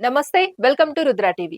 నమస్తే welcome to Rudra TV.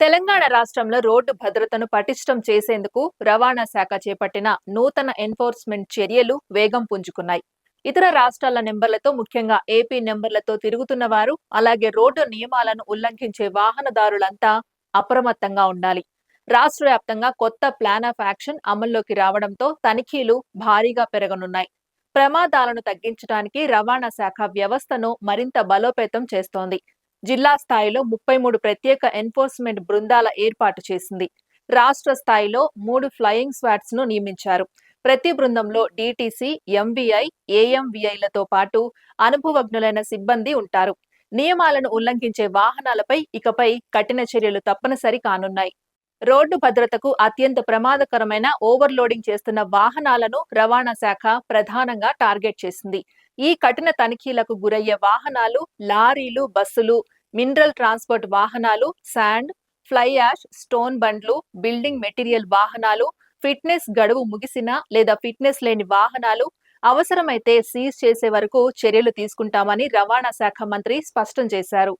Telangana రాష్ట్రంలో road భద్రతను పటిష్టం చేసేందుకు రవాణా శాఖ చేపట్టిన నూతన ఎన్ఫోర్స్మెంట్ చర్యలు వేగం పుంజుకున్నాయి. ఇతర రాష్ట్రాల నెంబర్లతో ముఖ్యంగా ఏపీ నెంబర్లతో తిరుగుతున్న వారు అలాగే రోడ్డు నియమాలను ఉల్లంఘించే వాహనదారులంతా అప్రమత్తంగా ఉండాలి. రాష్ట్ర వ్యాప్తంగా కొత్త ప్లాన్ ఆఫ్ యాక్షన్ అమల్లోకి రావడంతో తనిఖీలు భారీగా పెరగనున్నాయి. ప్రమాదాలను తగ్గించడానికి రవాణా శాఖ వ్యవస్థను మరింత బలోపేతం చేస్తోంది. జిల్లా స్థాయిలో ముప్పై మూడు ప్రత్యేక ఎన్ఫోర్స్మెంట్ బృందాల ఏర్పాటు చేసింది. రాష్ట్ర స్థాయిలో మూడు ఫ్లయింగ్ స్వాట్స్ను నియమించారు. ప్రతి బృందంలో డిటిసి ఎంవిఐ ఏఎంవిఐలతో పాటు అనుభవజ్ఞులైన సిబ్బంది ఉంటారు. నియమాలను ఉల్లంఘించే వాహనాలపై ఇకపై కఠిన చర్యలు తప్పనిసరి కానున్నాయి. రోడ్డు భద్రతకు అత్యంత ప్రమాదకరమైన ఓవర్లోడింగ్ చేస్తున్న వాహనాలను రవాణా శాఖ ప్రధానంగా టార్గెట్ చేసింది. ఈ కఠిన తనిఖీలకు గురయ్యే వాహనాలు లారీలు బస్సులు మినరల్ ట్రాన్స్పోర్ట్ వాహనాలు శాండ్ ఫ్లై యాష్ స్టోన్ బండ్లు బిల్డింగ్ మెటీరియల్ వాహనాలు ఫిట్నెస్ గడువు ముగిసిన లేదా ఫిట్నెస్ లేని వాహనాలు అవసరమైతే సీజ్ చేసే వరకు చర్యలు తీసుకుంటామని రవాణా శాఖ మంత్రి స్పష్టం చేశారు.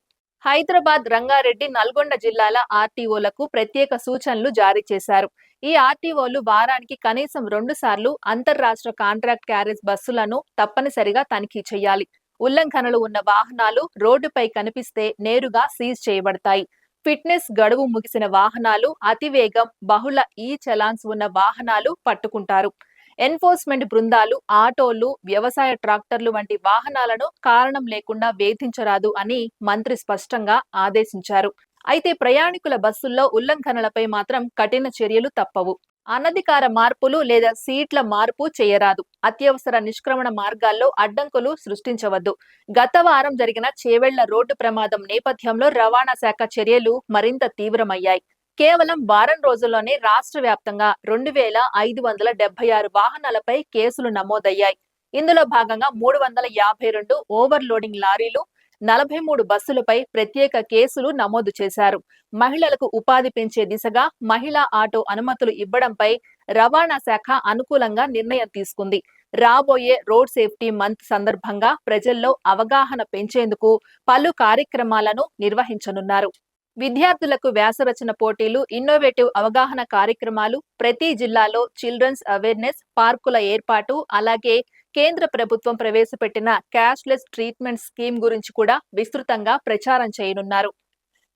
హైదరాబాద్ రంగారెడ్డి నల్గొండ జిల్లాల ఆర్టీఓలకు ప్రత్యేక సూచనలు జారీ చేశారు. ఈ ఆర్టీఓలు వారానికి కనీసం రెండు సార్లు అంతర్రాష్ట్ర కాంట్రాక్ట్ క్యారేజ్ బస్సులను తప్పనిసరిగా తనిఖీ చేయాలి. ఉల్లంఘనలు ఉన్న వాహనాలు రోడ్డుపై కనిపిస్తే నేరుగా సీజ్ చేయబడతాయి. ఫిట్నెస్ గడువు ముగిసిన వాహనాలు అతివేగం బహుళ ఈ చలాన్స్ ఉన్న వాహనాలు పట్టుకుంటారు. ఎన్ఫోర్స్మెంట్ బృందాలు ఆటోలు వ్యవసాయ ట్రాక్టర్లు వంటి వాహనాలను కారణం లేకుండా వేధించరాదు అని మంత్రి స్పష్టంగా ఆదేశించారు. అయితే ప్రయాణికుల బస్సుల్లో ఉల్లంఘనలపై మాత్రం కఠిన చర్యలు తప్పవు. అనధికార మార్పులు లేదా సీట్ల మార్పు చేయరాదు. అత్యవసర నిష్క్రమణ మార్గాల్లో అడ్డంకులు సృష్టించవద్దు. గత వారం జరిగిన చేవెళ్ళ రోడ్డు ప్రమాదం నేపథ్యంలో రవాణా శాఖ చర్యలు మరింత తీవ్రమయ్యాయి. కేవలం వారం రోజుల్లోనే రాష్ట్ర వ్యాప్తంగా రెండు వేల ఐదు వందల డెబ్బై ఆరు వాహనాలపై కేసులు నమోదయ్యాయి. ఇందులో భాగంగా మూడు వందల యాభై రెండు ఓవర్లోడింగ్ లారీలు నలభై మూడు బస్సులపై ప్రత్యేక కేసులు నమోదు చేశారు. మహిళలకు ఉపాధి పెంచే దిశగా మహిళా ఆటో అనుమతులు ఇవ్వడంపై రవాణా శాఖ అనుకూలంగా నిర్ణయం తీసుకుంది. రాబోయే రోడ్ సేఫ్టీ మంత్ సందర్భంగా ప్రజల్లో అవగాహన పెంచేందుకు పలు కార్యక్రమాలను నిర్వహించనున్నారు. విద్యార్థులకు వ్యాసరచన పోటీలు ఇన్నోవేటివ్ అవగాహన కార్యక్రమాలు ప్రతి జిల్లాలో చిల్డ్రన్స్ అవేర్నెస్ పార్కుల ఏర్పాటు అలాగే కేంద్ర ప్రభుత్వం ప్రవేశపెట్టిన క్యాష్లెస్ ట్రీట్మెంట్ స్కీమ్ గురించి కూడా విస్తృతంగా ప్రచారం చేయనున్నారు.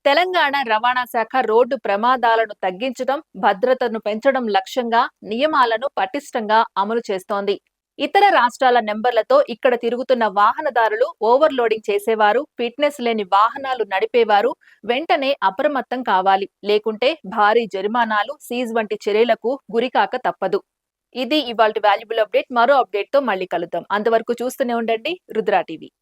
తెలంగాణ రవాణా శాఖ రోడ్డు ప్రమాదాలను తగ్గించడం భద్రతను పెంచడం లక్ష్యంగా నియమాలను పటిష్టంగా అమలు చేస్తోంది. ఇతర రాష్ట్రాల నెంబర్లతో ఇక్కడ తిరుగుతున్న వాహనదారులు ఓవర్లోడింగ్ చేసేవారు ఫిట్నెస్ లేని వాహనాలు నడిపేవారు వెంటనే అప్రమత్తం కావాలి. లేకుంటే భారీ జరిమానాలు సీజ్ వంటి చర్యలకు గురికాక తప్పదు. ఇది ఇవాళ వాల్యుబుల్ అప్డేట్. మరో అప్డేట్తో మళ్ళీ కలుద్దాం. అంతవరకు చూస్తూనే ఉండండి. రుద్రా టీవీ.